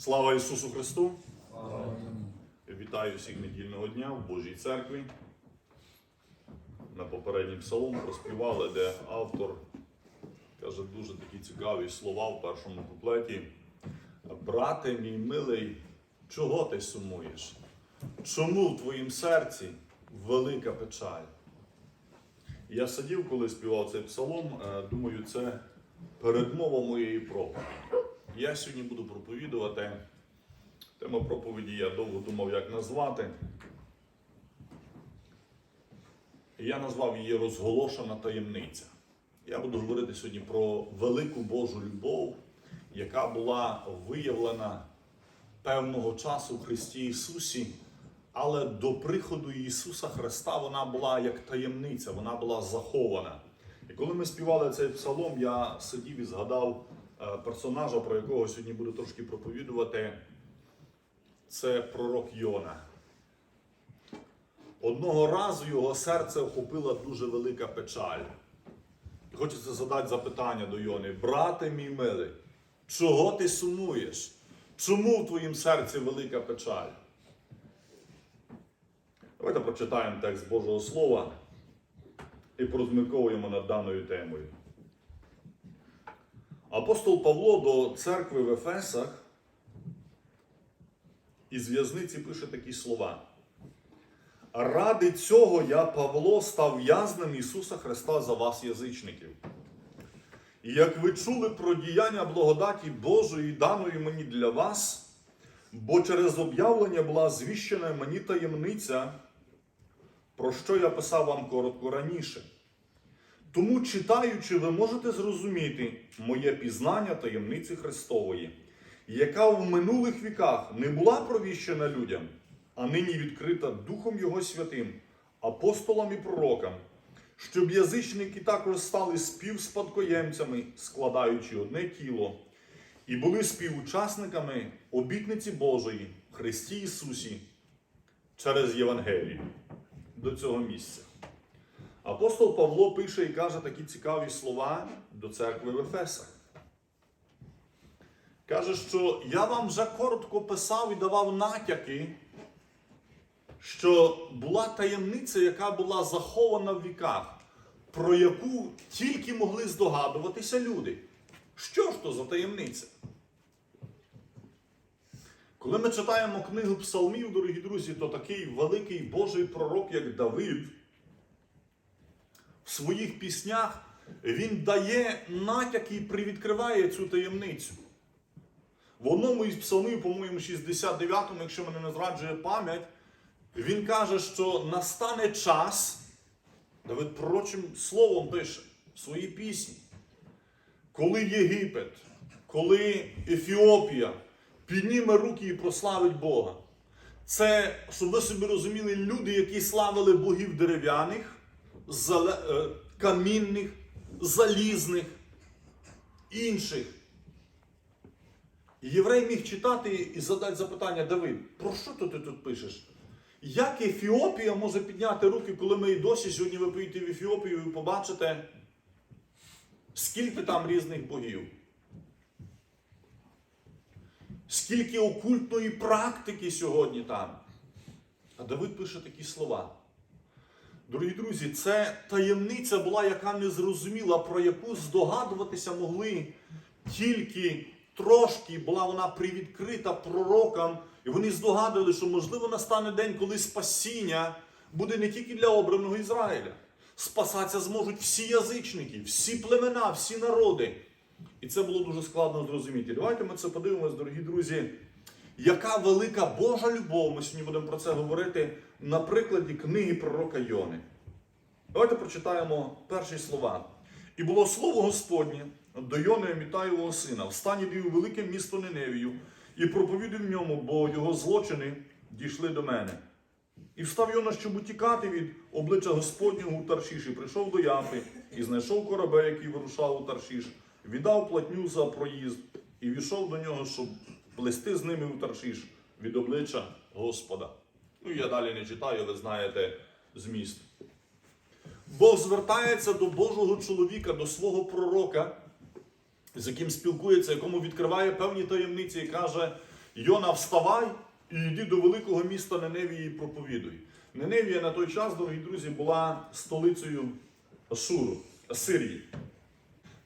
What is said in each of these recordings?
Слава Ісусу Христу! Вітаю всіх недільного дня в Божій церкві. На попередній псалом проспівали, де автор каже дуже такі цікаві слова в першому куплеті. Брате мій милий, чого ти сумуєш? Чому в твоїм серці велика печаль? Я сидів, коли співав цей псалом, е, думаю, це передмова моєї проповіді. Я сьогодні буду проповідувати. Тема проповіді я довго думав, як назвати. Я назвав її розголошена таємниця. Я буду говорити сьогодні про велику Божу любов, яка була виявлена певного часу в Христі Ісусі, але до приходу Ісуса Христа вона була як таємниця, вона була захована. І коли ми співали цей псалом, я сидів і згадав персонажа, про якого сьогодні буду трошки проповідувати. Це пророк Йона. Одного разу його серце охопила дуже велика печаль. Хочеться задати запитання до Йони: брате мій милий, чого ти сумуєш? Чому в твоїм серці велика печаль? Давайте прочитаємо текст Божого Слова і порозмірковуємо над даною темою. Апостол Павло до церкви в Ефесах із в'язниці пише такі слова. Ради цього я, Павло, став в'язнем Ісуса Христа за вас, язичників. І як ви чули про діяння благодаті Божої, даної мені для вас, бо через об'явлення була звіщена мені таємниця, про що я писав вам коротко раніше. Тому, читаючи, ви можете зрозуміти моє пізнання таємниці Христової, яка в минулих віках не була провіщена людям, а нині відкрита Духом Його Святим, апостолам і пророкам, щоб язичники також стали співспадкоємцями, складаючи одне тіло, і були співучасниками обітниці Божої Христі Ісусі через Євангелію до цього місця. Апостол Павло пише і каже такі цікаві слова до церкви в Ефесах. Каже, що я вам вже коротко писав і давав натяки, що була таємниця, яка була захована в віках, про яку тільки могли здогадуватися люди. Що ж то за таємниця? Коли ми читаємо книгу Псалмів, дорогі друзі, то такий великий Божий пророк, як Давид, в своїх піснях він дає натяки і привідкриває цю таємницю. В одному із псалмів, по-моєму, 69-му, якщо мене не зраджує пам'ять, він каже, що настане час, Давид пророчим словом пише в своїй пісні, коли Єгипет, коли Ефіопія підніме руки і прославить Бога. Це, щоб ви собі розуміли, люди, які славили богів дерев'яних, камінних, залізних, інших. Єврей міг читати і задати запитання, Давид, про що ти тут пишеш? Як Ефіопія може підняти руки, коли ми і досі сьогодні ви поїдете в Ефіопію і побачите, скільки там різних богів? Скільки окультної практики сьогодні там? А Давид пише такі слова. Дорогі друзі, це таємниця була, яка не зрозуміла, про яку здогадуватися могли тільки трошки була вона привідкрита пророкам, і вони здогадували, що можливо настане день, коли спасіння буде не тільки для обраного Ізраїля. Спасатися зможуть всі язичники, всі племена, всі народи. І це було дуже складно зрозуміти. Давайте ми це подивимось, дорогі друзі. Яка велика Божа любов, ми сьогодні будемо про це говорити на прикладі книги пророка Йони. Давайте прочитаємо перші слова. І було слово Господнє до Йони Амітаєвого сина, встані дію велике місто Ниневію, і проповіди в ньому, бо його злочини дійшли до мене. І встав Йона, щоб утікати від обличчя Господнього у Таршіш, і прийшов до Яфи, і знайшов корабель, який вирушав у Таршіш, віддав платню за проїзд, і війшов до нього, щоб плести з ними у Таршіш від обличчя Господа. Ну, я далі не читаю, ви знаєте зміст. Бог звертається до Божого чоловіка, до свого пророка, з яким спілкується, якому відкриває певні таємниці і каже, Йона, вставай і йди до великого міста Неневії і проповідуй. Неневія на той час, дорогі друзі, була столицею Ашуру, Асирії.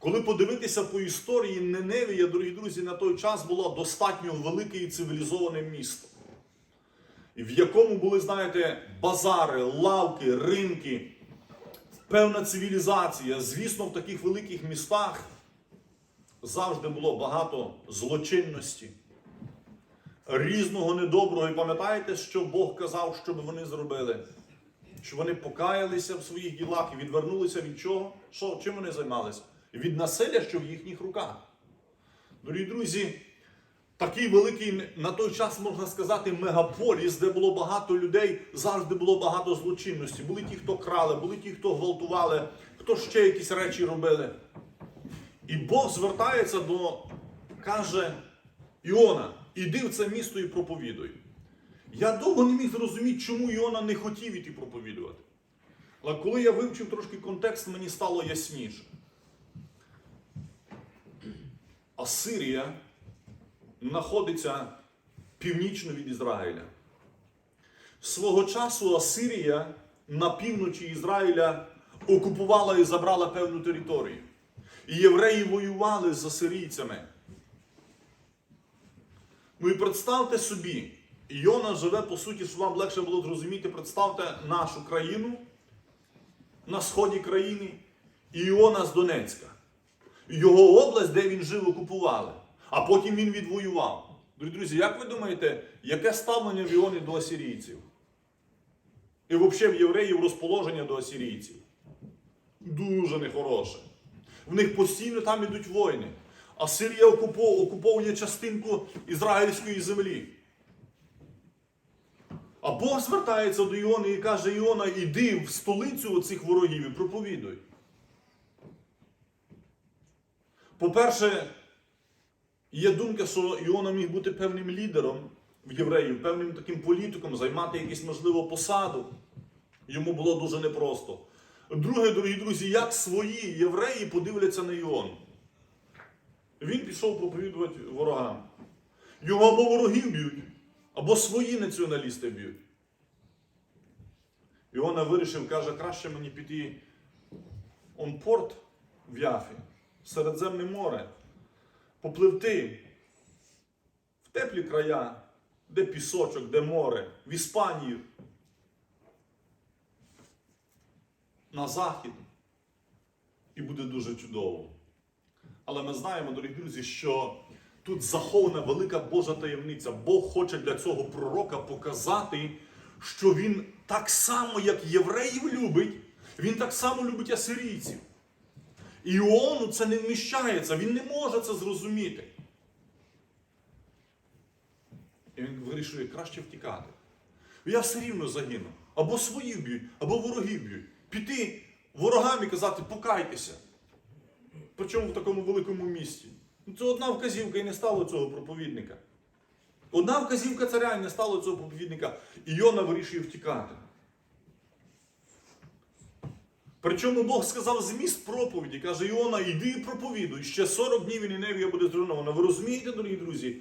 Коли подивитися по історії, Неневія, дорогі друзі, на той час було достатньо велике і цивілізоване місто, в якому були, знаєте, базари, лавки, ринки, певна цивілізація. Звісно, в таких великих містах завжди було багато злочинності, різного недоброго. І пам'ятаєте, що Бог казав, щоб вони зробили? Що вони покаялися в своїх ділах і відвернулися від чого? Що, чим вони займалися? Від насилля, що в їхніх руках. Дорогі друзі, такий великий на той час, можна сказати, мегаполіс, де було багато людей, завжди було багато злочинності. Були ті, хто крали, були ті, хто гвалтували, хто ще якісь речі робили. І Бог звертається до, каже Іона, іди в це місто і проповідуй. Я довго не міг зрозуміти, чому Іона не хотів іти проповідувати. Але коли я вивчив трошки контекст, мені стало ясніше. Асирія знаходиться північно від Ізраїля. Свого часу Асирія на півночі Ізраїля окупувала і забрала певну територію. І євреї воювали з асирійцями. Ну і представте собі, Іона живе, по суті, щоб вам легше було зрозуміти, представте нашу країну на сході країни і Іона з Донецька. Його область, де він жив, окупували, а потім він відвоював. Друзі, як ви думаєте, яке ставлення в Іоні до асирійців? І взагалі в євреїв розположення до асирійців? Дуже нехороше. В них постійно там ідуть війни. А Сирія окуповує частинку ізраїльської землі. А Бог звертається до Іони і каже: Іона, іди в столицю цих ворогів і проповідуй. По-перше, є думка, що Іона міг бути певним лідером в євреїв, певним таким політиком, займати якусь, можливо, посаду. Йому було дуже непросто. Друге, дорогі друзі, як свої євреї подивляться на Іону. Він пішов проповідувати ворогам. Його або вороги б'ють, або свої націоналісти б'ють. Іона вирішив, каже, краще мені піти он порт в Яфі, Середземне море, попливти в теплі края, де пісочок, де море, в Іспанію, на захід. І буде дуже чудово. Але ми знаємо, дорогі друзі, що тут захована велика Божа таємниця. Бог хоче для цього пророка показати, що він так само, як євреїв любить, він так само любить асирійців. Іону це не вміщається, він не може це зрозуміти. І він вирішує краще втікати. Я все рівно загину. Або свої б'ють, або вороги б'ють. Піти ворогам і казати, покайтеся. Причому в такому великому місті. Ну, Це одна вказівка і не стало цього проповідника. Одна вказівка царя і не стало цього проповідника. І Йона вирішує втікати. Причому Бог сказав зміст проповіді, каже, Іона, іди і проповідуй. Ще 40 днів і Ніневія буде зруйнована. Ви розумієте, дорогі друзі?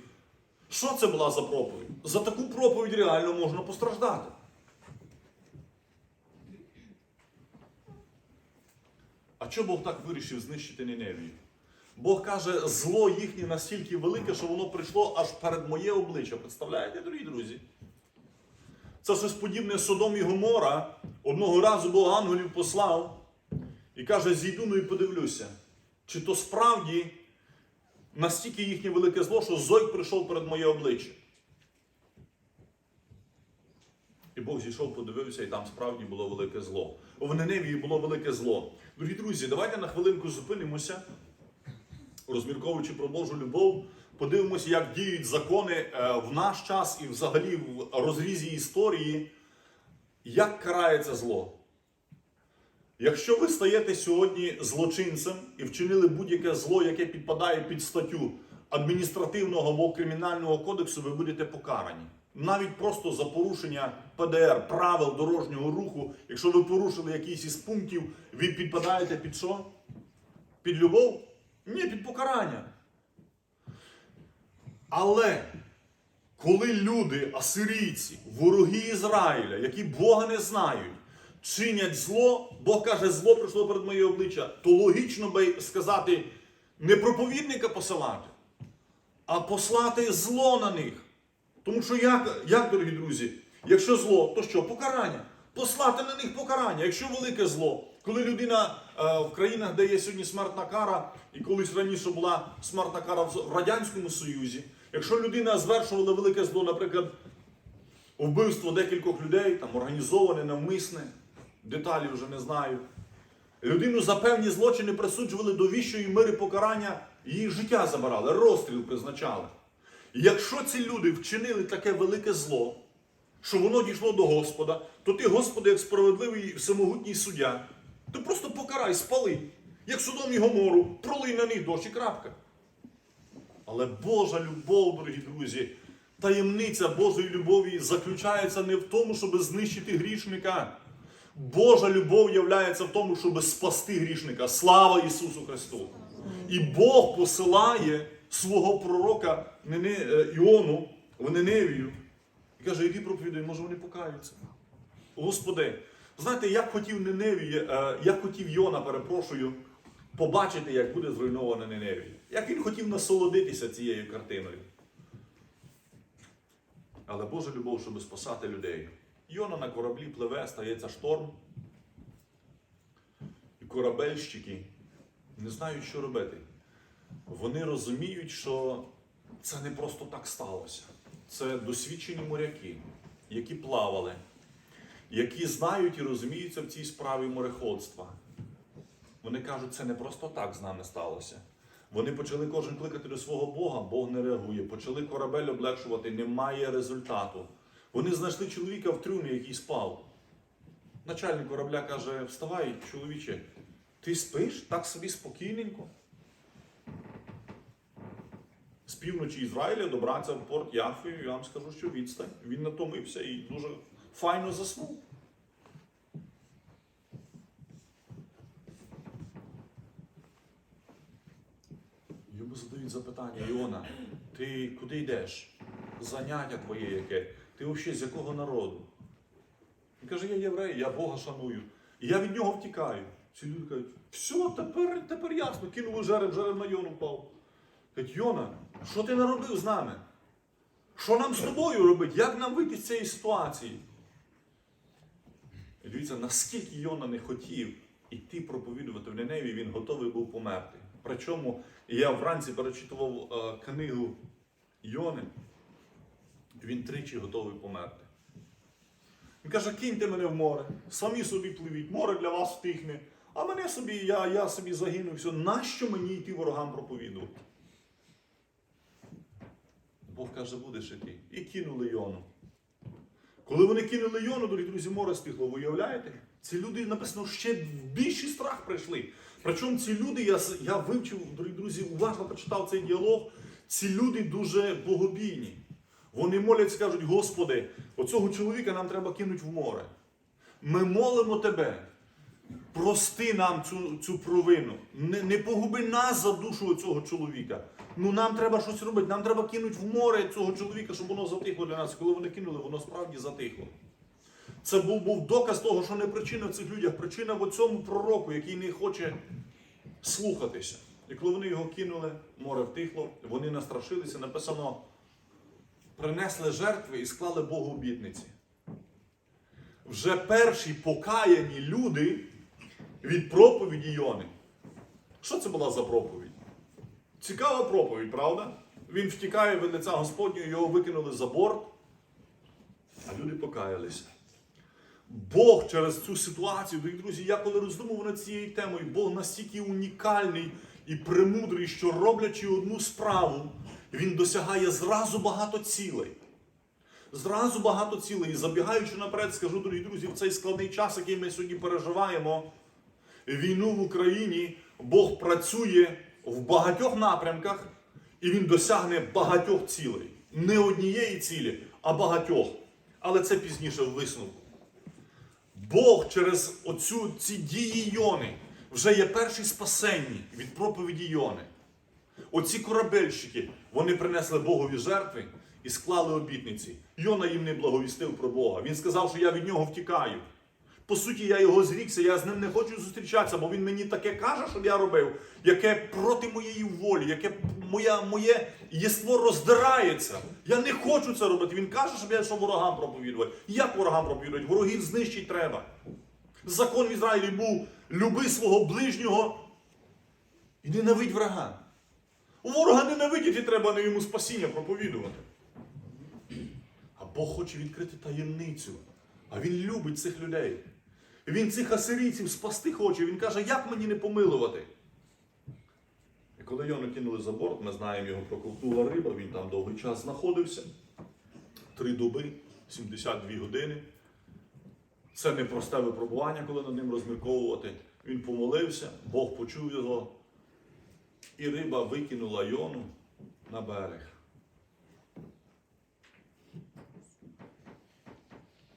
Що це була за проповідь? За таку проповідь реально можна постраждати. А чого Бог так вирішив знищити Ніневію? Бог каже, зло їхнє настільки велике, що воно прийшло аж перед моє обличчя. Представляєте, дорогі друзі? Це щось подібне Содом і Гомора. Одного разу Бог ангелів послав і каже: зійду ну і подивлюся, чи то справді настільки їхнє велике зло, що Зойк прийшов перед моє обличчя. І Бог зійшов, подивився, і там справді було велике зло. В Ниневії було велике зло. Дорогі друзі, давайте на хвилинку зупинимося, розмірковуючи про Божу любов, подивимося, як діють закони е, в наш час і взагалі в розрізі історії, як карається зло. Якщо ви стаєте сьогодні злочинцем і вчинили будь-яке зло, яке підпадає під статтю адміністративного або кримінального кодексу, ви будете покарані. Навіть просто за порушення ПДР, правил дорожнього руху, якщо ви порушили якийсь із пунктів, ви підпадаєте під що? Під любов? Ні, під покарання. Але коли люди, асирійці, вороги Ізраїля, які Бога не знають, чинять зло, Бог каже, зло прийшло перед моє обличчя, то логічно би сказати, не проповідника посилати, а послати зло на них. Тому що як, як, дорогі друзі, якщо зло, то що? Покарання. Послати на них покарання. Якщо велике зло, коли людина е, в країнах, де є сьогодні смертна кара, і колись раніше була смертна кара в Радянському Союзі, якщо людина звершувала велике зло, наприклад, вбивство декількох людей, там організоване, навмисне, деталі вже не знаю. Людину за певні злочини присуджували до віщої мири покарання, її життя забирали, розстріл призначали. Якщо ці люди вчинили таке велике зло, що воно дійшло до Господа, то ти, Господи, як справедливий всемогутній суддя, ти просто покарай, спали, як судом і Гомору, пролий на них дощ і крапка. Але Божа любов, дорогі друзі, таємниця Божої любові заключається не в тому, щоб знищити грішника. Божа любов являється в тому, щоб спасти грішника. Слава Ісусу Христу! І Бог посилає свого пророка е, Іону в Неневію і каже, іди проповідай, може вони покаються. Господи, знаєте, я б хотів Неневі, е, я б хотів Йона, перепрошую, побачити, як буде зруйнована Неневія. Як він хотів насолодитися цією картиною. Але Божа любов, щоб спасати людей. Йона на кораблі пливе, стається шторм. І корабельщики не знають, що робити. Вони розуміють, що це не просто так сталося. Це досвідчені моряки, які плавали, які знають і розуміються в цій справі мореходства. Вони кажуть, це не просто так з нами сталося. Вони почали кожен кликати до свого Бога, Бог не реагує. Почали корабель облегшувати, немає результату. Вони знайшли чоловіка в трюмі, який спав. Начальник корабля каже: Вставай, чоловіче, ти спиш так собі спокійненько. З півночі Ізраїля добратися в порт Яфи, я вам скажу, що відстань. Він натомився і дуже файно заснув. Йому задають запитання, Іона, ти йдеш? Заняття твоє яке? Ти взагалі з якого народу? Він каже, я єврей, я Бога шаную. І я від нього втікаю. Ці люди кажуть, все, тепер, тепер ясно, кинули жереб, жереб на Йону впав. Кажуть, Йона, що ти наробив з нами? Що нам з тобою робити? Як нам вийти з цієї ситуації? І дивіться, наскільки Йона не хотів іти проповідувати в Неневі, він готовий був померти. Причому я вранці перечитував е, книгу Йони, він тричі готовий померти. Він каже, киньте мене в море, самі собі пливіть, море для вас втихне, а мене собі, я, я собі загину, все. Нащо мені йти ворогам проповідувати? Бог каже, будеш іти. І кинули Йону. Коли вони кинули Йону, дорогі друзі, море стихло, ви уявляєте? Ці люди написано ще в більший страх прийшли. Причому ці люди, я, я вивчив, дорогі друзі, уважно прочитав цей діалог. Ці люди дуже богобійні. Вони моляться, кажуть, Господи, оцього чоловіка нам треба кинути в море. Ми молимо Тебе. Прости нам цю, цю провину. Не, не погуби нас за душу цього чоловіка. Ну нам треба щось робити. Нам треба кинути в море цього чоловіка, щоб воно затихло для нас. Коли вони кинули, воно справді затихло. Це був, був доказ того, що не причина в цих людях, причина в цьому пророку, який не хоче слухатися. І коли вони його кинули, море втихло, вони настрашилися, написано, принесли жертви і склали Богу обітниці. Вже перші покаяні люди від проповіді Йони. Що це була за проповідь? Цікава проповідь, правда? Він втікає від лиця Господнього, його викинули за борт, а люди покаялися. Бог через цю ситуацію, друзі, я коли роздумував над цією темою, Бог настільки унікальний і премудрий, що роблячи одну справу, він досягає зразу багато цілей. Зразу багато цілей. І забігаючи наперед, скажу, дорогі друзі, в цей складний час, який ми сьогодні переживаємо, війну в Україні, Бог працює в багатьох напрямках, і він досягне багатьох цілей. Не однієї цілі, а багатьох. Але це пізніше в висновку. Бог через оцю, ці дії Йони вже є перший спасенні від проповіді Йони. Оці корабельщики, вони принесли Богові жертви, і склали обітниці. Йона їм не благовістив про Бога. Він сказав, що я від нього втікаю. По суті, я його зрікся, я з ним не хочу зустрічатися, бо він мені таке каже, щоб я робив, яке проти моєї волі, яке моя, моє єство роздирається. Я не хочу це робити. Він каже, щоб я йшов ворогам проповідувати. Як ворогам проповідувати? Ворогів знищити треба. Закон в Ізраїлі був люби свого ближнього і ненавидь врага. Ворога ненавидіти треба не йому спасіння проповідувати. А Бог хоче відкрити таємницю. А він любить цих людей. Він цих асирійців спасти хоче. Він каже, як мені не помилувати? І коли Йону кинули за борт, ми знаємо, його проковтнула риба, він там довгий час знаходився. Три доби, 72 години. Це не просте випробування, коли над ним розмірковувати. Він помолився, Бог почув його, і риба викинула Йону на берег.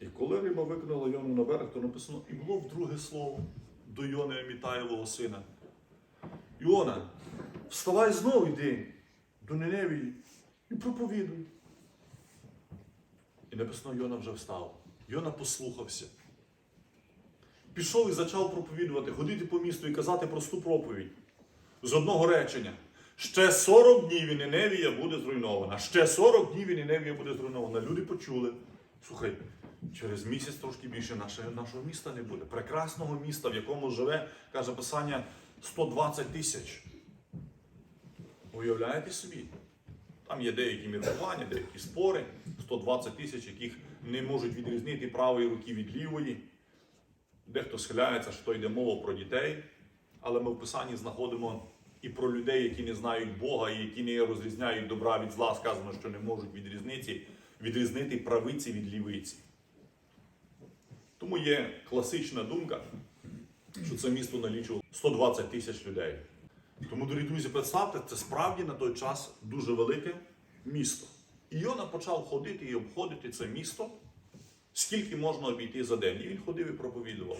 І коли риба викинула Йону на берег, то написано, і було вдруге слово до Йони Амітаєвого сина. Йона, вставай знову йди до Ниневії і проповідуй. І написано, Йона вже встав. Йона послухався. Пішов і почав проповідувати, ходити по місту і казати просту проповідь. З одного речення. Ще 40 днів і Ниневія буде зруйнована. Ще 40 днів і Ниневія буде зруйнована. Люди почули. Слухай, через місяць трошки більше наше, нашого міста не буде. Прекрасного міста, в якому живе, каже Писання, 120 тисяч. Уявляєте собі? Там є деякі міркування, деякі спори, 120 тисяч, яких не можуть відрізнити правої руки від лівої. Дехто схиляється, що йде мова про дітей, але ми в Писанні знаходимо і про людей, які не знають Бога, і які не розрізняють добра від зла, сказано, що не можуть відрізнити, відрізнити правиці від лівиці. Тому є класична думка, що це місто налічувало 120 тисяч людей. Тому, дорогі друзі, представте, це справді на той час дуже велике місто. І Йона почав ходити і обходити це місто, скільки можна обійти за день. І він ходив і проповідував.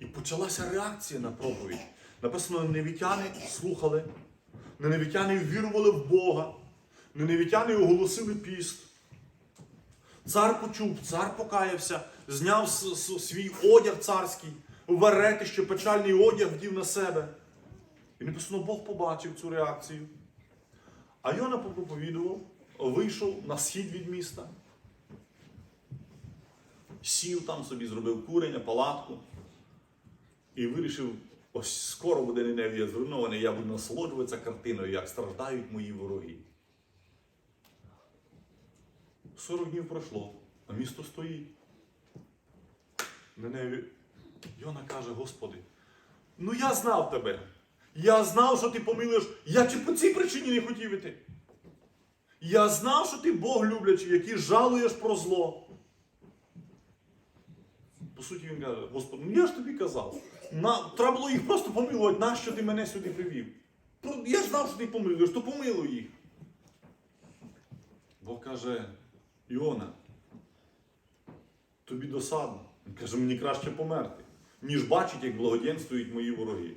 І почалася реакція на проповідь. Написано, невітяни слухали, неневітяни вірували в Бога, неневітяни оголосили піст. Цар почув, цар покаявся, зняв свій одяг царський, веретище, печальний одяг вдів на себе. І написано, Бог побачив цю реакцію. А Йона попроповідував, вийшов на схід від міста, сів там собі, зробив курення, палатку і вирішив, ось скоро буде Ниневія зруйнована, і я буду насолоджуватися картиною, як страждають мої вороги. 40 днів пройшло, а місто стоїть. Ниневі... Йона каже, Господи, ну я знав тебе. Я знав, що ти помилуєш. Я чи по цій причині не хотів іти. Я знав, що ти Бог люблячий, який жалуєш про зло. По суті, він каже, Господи, ну я ж тобі казав. На, треба було їх просто помилувати, нащо ти мене сюди привів? Я ж знав, що ти помилуєш, то помилуй їх. Бог каже, Іона, тобі досадно. Він каже, мені краще померти, ніж бачить, як благоденствують мої вороги.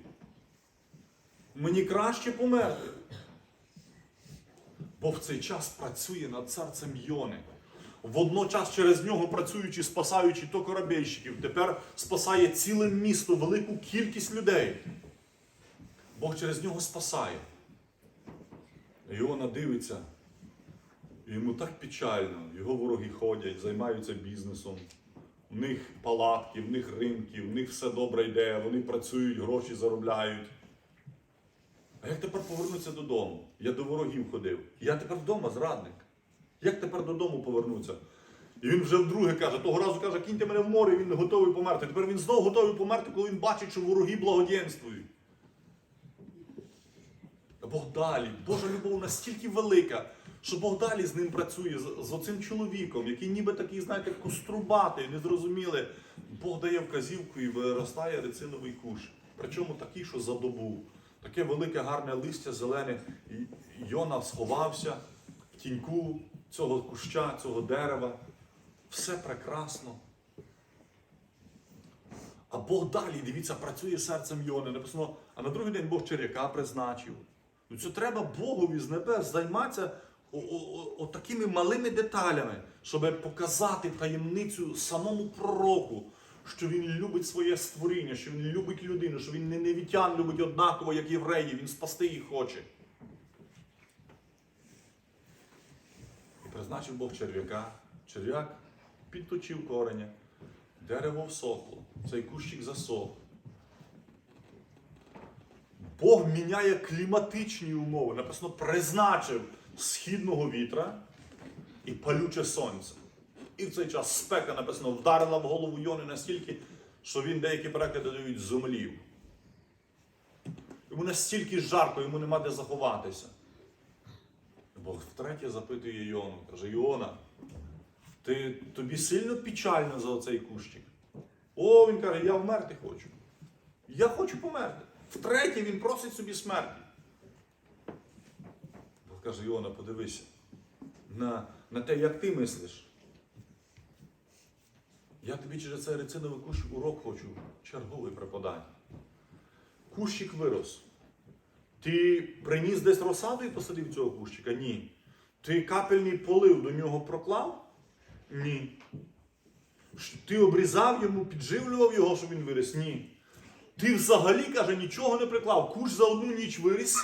Мені краще померти. Бо в цей час працює над серцем Йони. Водночас через нього працюючи, спасаючи то корабельщиків, тепер спасає ціле місто, велику кількість людей. Бог через нього спасає. Іона дивиться, йому так печально. Його вороги ходять, займаються бізнесом. В них палатки, в них ринки, в них все добре йде, вони працюють, гроші заробляють. А як тепер повернутися додому? Я до ворогів ходив. Я тепер вдома зрадник. Як тепер додому повернутися? І він вже вдруге каже, того разу каже, кіньте мене в море, він готовий померти. Тепер він знову готовий померти, коли він бачить, що вороги благоденствують. А Бог далі, Божа любов настільки велика, що Бог далі з ним працює, з, з оцим чоловіком, який ніби такий, знаєте, кострубатий, незрозумілий. Бог дає вказівку і виростає рециновий кущ. Причому такий, що за добу. Таке велике гарне листя зелене. І Йона сховався в тіньку цього куща, цього дерева. Все прекрасно. А Бог далі, дивіться, працює серцем Йони. Написано, а на другий день Бог черяка призначив. Ну це треба Богові з небес займатися о- такими малими деталями, щоб показати таємницю самому пророку, що він любить своє створіння, що він любить людину, що він не невітян любить однаково, як євреї, він спасти їх хоче. Призначив Бог черв'яка. Черв'як підточив кореня, дерево всохло, цей кущик засох. Бог міняє кліматичні умови. Написано, призначив східного вітра і палюче сонце. І в цей час спека написано вдарила в голову Йони настільки, що він деякі переклади дають зумлів. Йому настільки жарко, йому нема де заховатися. Бог втретє запитує Йону, каже: Іона, ти, тобі сильно печально за оцей кущик. О, він каже, я вмерти хочу. Я хочу померти. Втретє він просить собі смерті. Бог каже, Іона, подивися на, на те, як ти мислиш. Я тобі через цей рециновий кущ урок хочу черговий преподати. Кущик вирос. Ти приніс десь розсаду і посадив цього кущика? Ні. Ти капельний полив до нього проклав? Ні. Ти обрізав йому, підживлював його, щоб він виріс? Ні. Ти взагалі, каже, нічого не приклав. Кущ за одну ніч виріс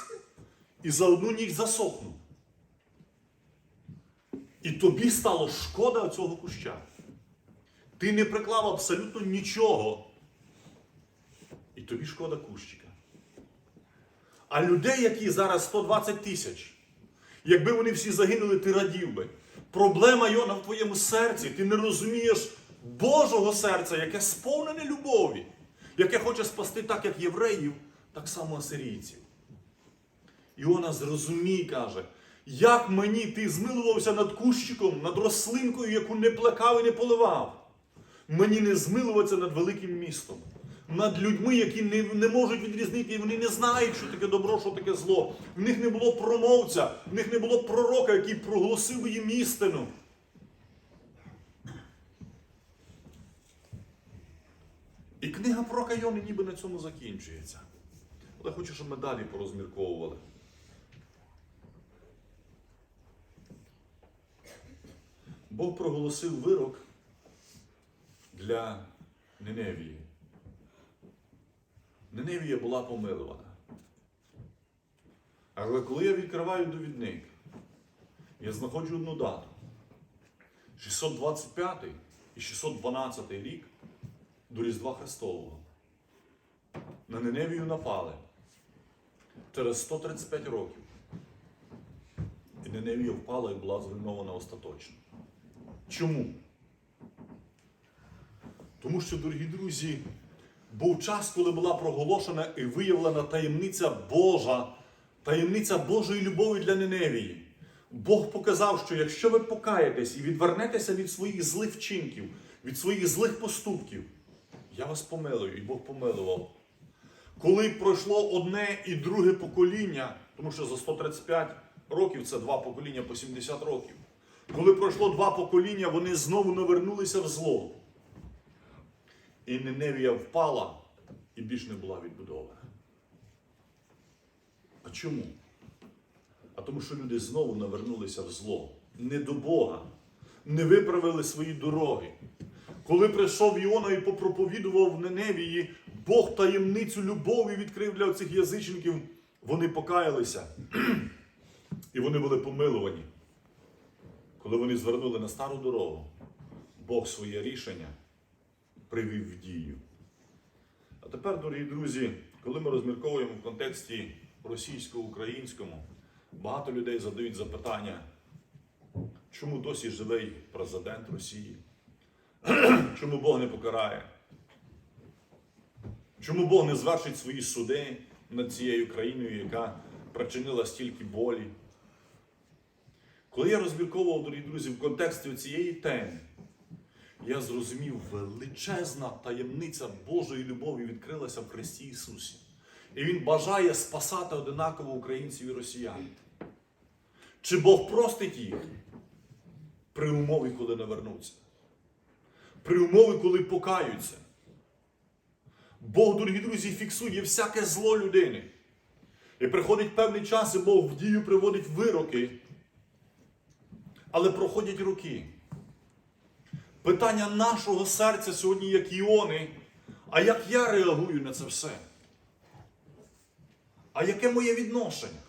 і за одну ніч засохнув. І тобі стало шкода цього куща. Ти не приклав абсолютно нічого. І тобі шкода кущика. А людей, які зараз 120 тисяч, якби вони всі загинули, ти радів би. Проблема Йона в твоєму серці. Ти не розумієш Божого серця, яке сповнене любові, яке хоче спасти так, як євреїв, так само асирійців. Іона зрозумій, каже, як мені ти змилувався над кущиком, над рослинкою, яку не плекав і не поливав. Мені не змилуватися над великим містом, над людьми, які не, не можуть відрізнити, і вони не знають, що таке добро, що таке зло. В них не було промовця, в них не було пророка, який проголосив їм істину. І книга про Кайони ніби на цьому закінчується. Але хочу, щоб ми далі порозмірковували. Бог проголосив вирок для Ниневії. Ниневія була помилувана. Але коли я відкриваю довідник, я знаходжу одну дату. 625 і 612 рік до Різдва Христового. На Ниневію напали через 135 років. І Ниневія впала і була зруйнована остаточно. Чому? Тому що, дорогі друзі, був час, коли була проголошена і виявлена таємниця Божа, таємниця Божої любові для Ниневії. Бог показав, що якщо ви покаєтесь і відвернетеся від своїх злих вчинків, від своїх злих поступків, я вас помилую, і Бог помилував. Коли пройшло одне і друге покоління, тому що за 135 років це два покоління по 70 років. Коли пройшло два покоління, вони знову навернулися в зло. І Ниневія впала і більш не була відбудована. А чому? А тому, що люди знову навернулися в зло, не до Бога, не виправили свої дороги. Коли прийшов Іона і попроповідував в Неневії, Бог таємницю любові відкрив для цих язичників, вони покаялися. І вони були помилувані. Коли вони звернули на стару дорогу, Бог своє рішення привів в дію. А тепер, дорогі друзі, коли ми розмірковуємо в контексті російсько-українському, багато людей задають запитання, чому досі живий президент Росії? Чому Бог не покарає? Чому Бог не звершить свої суди над цією країною, яка причинила стільки болі? Коли я розмірковував, дорогі друзі, в контексті цієї теми, я зрозумів, величезна таємниця Божої любові відкрилася в Христі Ісусі. І Він бажає спасати одинаково українців і росіян. Чи Бог простить їх при умові, коли не вернуться? При умові, коли покаються? Бог, дорогі друзі, фіксує всяке зло людини. І приходить певний час, і Бог в дію приводить вироки. Але проходять роки. Питання нашого серця сьогодні, як іони, а як я реагую на це все? А яке моє відношення?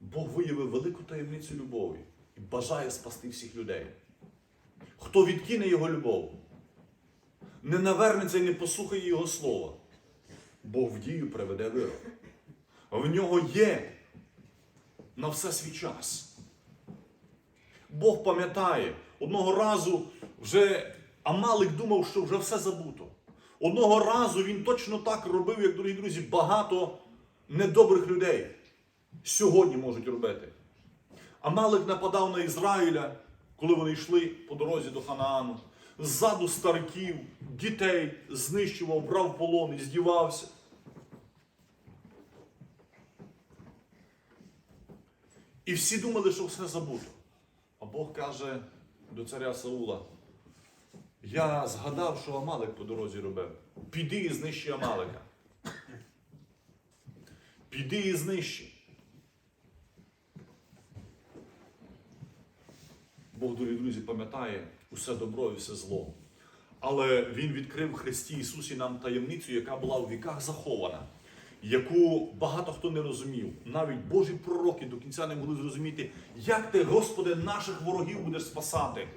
Бог виявив велику таємницю любові і бажає спасти всіх людей. Хто відкине його любов, не навернеться і не послухає Його слова, Бог в дію приведе вирок. В нього є на все свій час. Бог пам'ятає, одного разу вже Амалик думав, що вже все забуто. Одного разу він точно так робив, як дорогі друзі, багато недобрих людей сьогодні можуть робити. Амалик нападав на Ізраїля, коли вони йшли по дорозі до Ханаану. Ззаду стариків, дітей знищував, брав полон і здівався. І всі думали, що все забуто. А Бог каже до царя Саула: Я згадав, що Амалик по дорозі робив. Піди і знищи Амалика. Піди і знищи. Бог, дорогі друзі, пам'ятає усе добро і все зло. Але Він відкрив в Христі Ісусі нам таємницю, яка була у віках захована, яку багато хто не розумів. Навіть Божі пророки до кінця не могли зрозуміти, як ти, Господи, наших ворогів будеш спасати.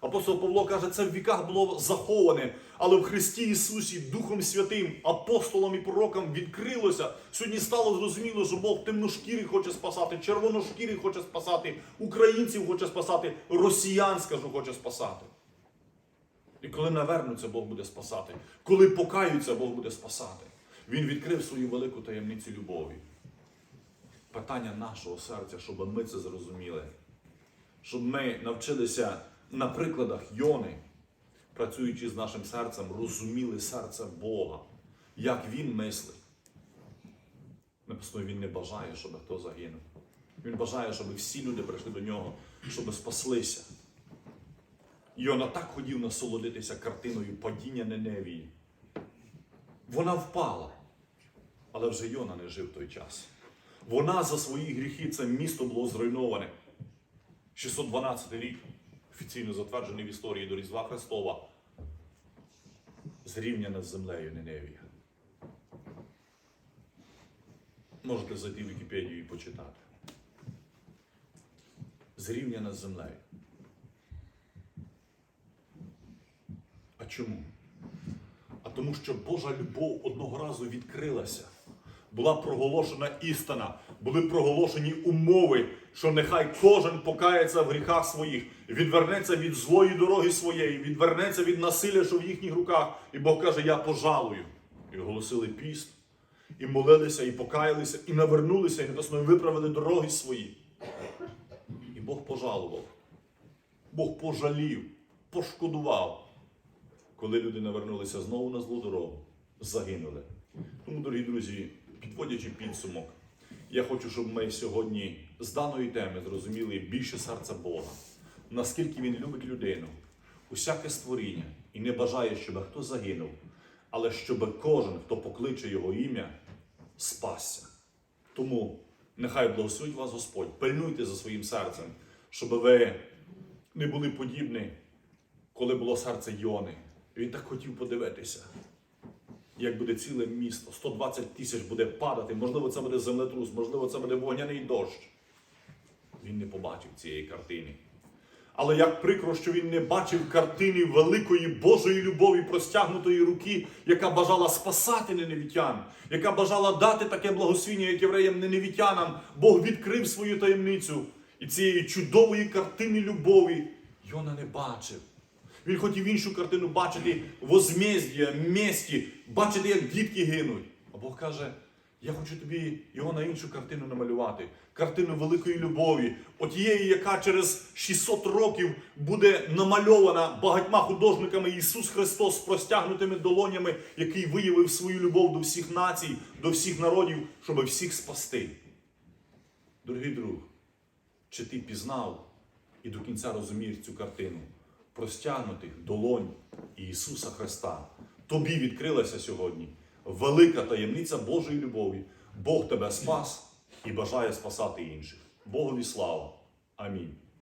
Апостол Павло каже, це в віках було заховане, але в Христі Ісусі Духом Святим, апостолам і пророкам відкрилося. Сьогодні стало зрозуміло, що Бог темношкірий хоче спасати, червоношкірий хоче спасати, українців хоче спасати, росіян, скажу, хоче спасати. І коли навернуться, Бог буде спасати. Коли покаються, Бог буде спасати. Він відкрив свою велику таємницю любові. Питання нашого серця, щоб ми це зрозуміли. Щоб ми навчилися на прикладах Йони, працюючи з нашим серцем, розуміли серце Бога, як Він мислить. Написано, Він не бажає, щоб хто загинув. Він бажає, щоб всі люди прийшли до нього, щоб спаслися. Йона так хотів насолодитися картиною падіння Неневії. Вона впала, але вже Йона не жив той час. Вона за свої гріхи, це місто було зруйноване. 612 рік, офіційно затверджений в історії до Різдва Христова, зрівняна з землею Неневія. Можете зайти в Вікіпедію і почитати. Зрівняна з землею. А чому? А тому, що Божа любов одного разу відкрилася. Була проголошена істина, були проголошені умови, що нехай кожен покається в гріхах своїх, відвернеться від злої дороги своєї, відвернеться від насилля, що в їхніх руках. І Бог каже: Я пожалую. І оголосили піст, і молилися, і покаялися, і навернулися, і написано, виправили дороги свої. І Бог пожалував. Бог пожалів, пошкодував коли люди навернулися знову на злу дорогу, загинули. Тому, дорогі друзі, підводячи підсумок, я хочу, щоб ми сьогодні з даної теми зрозуміли більше серця Бога, наскільки Він любить людину, усяке створіння і не бажає, щоб хто загинув, але щоб кожен, хто покличе Його ім'я, спасся. Тому нехай благословить вас Господь, пильнуйте за своїм серцем, щоб ви не були подібні, коли було серце Йони. Він так хотів подивитися, як буде ціле місто. 120 тисяч буде падати, можливо, це буде землетрус, можливо, це буде вогняний дощ. Він не побачив цієї картини. Але як прикро, що він не бачив картини великої Божої любові, простягнутої руки, яка бажала спасати неневітян, яка бажала дати таке благословіння, як євреям неневітянам, Бог відкрив свою таємницю. І цієї чудової картини любові Йона не бачив. Він хотів іншу картину бачити возмездя, місті, бачити, як дітки гинуть. А Бог каже: я хочу тобі його на іншу картину намалювати. Картину великої любові, отієї, яка через 600 років буде намальована багатьма художниками Ісус Христос з простягнутими долонями, який виявив свою любов до всіх націй, до всіх народів, щоб всіх спасти. Дорогий друг, чи ти пізнав і до кінця розумієш цю картину? Простягнутих долонь Ісуса Христа. Тобі відкрилася сьогодні велика таємниця Божої любові. Бог тебе спас і бажає спасати інших. Богові слава! Амінь.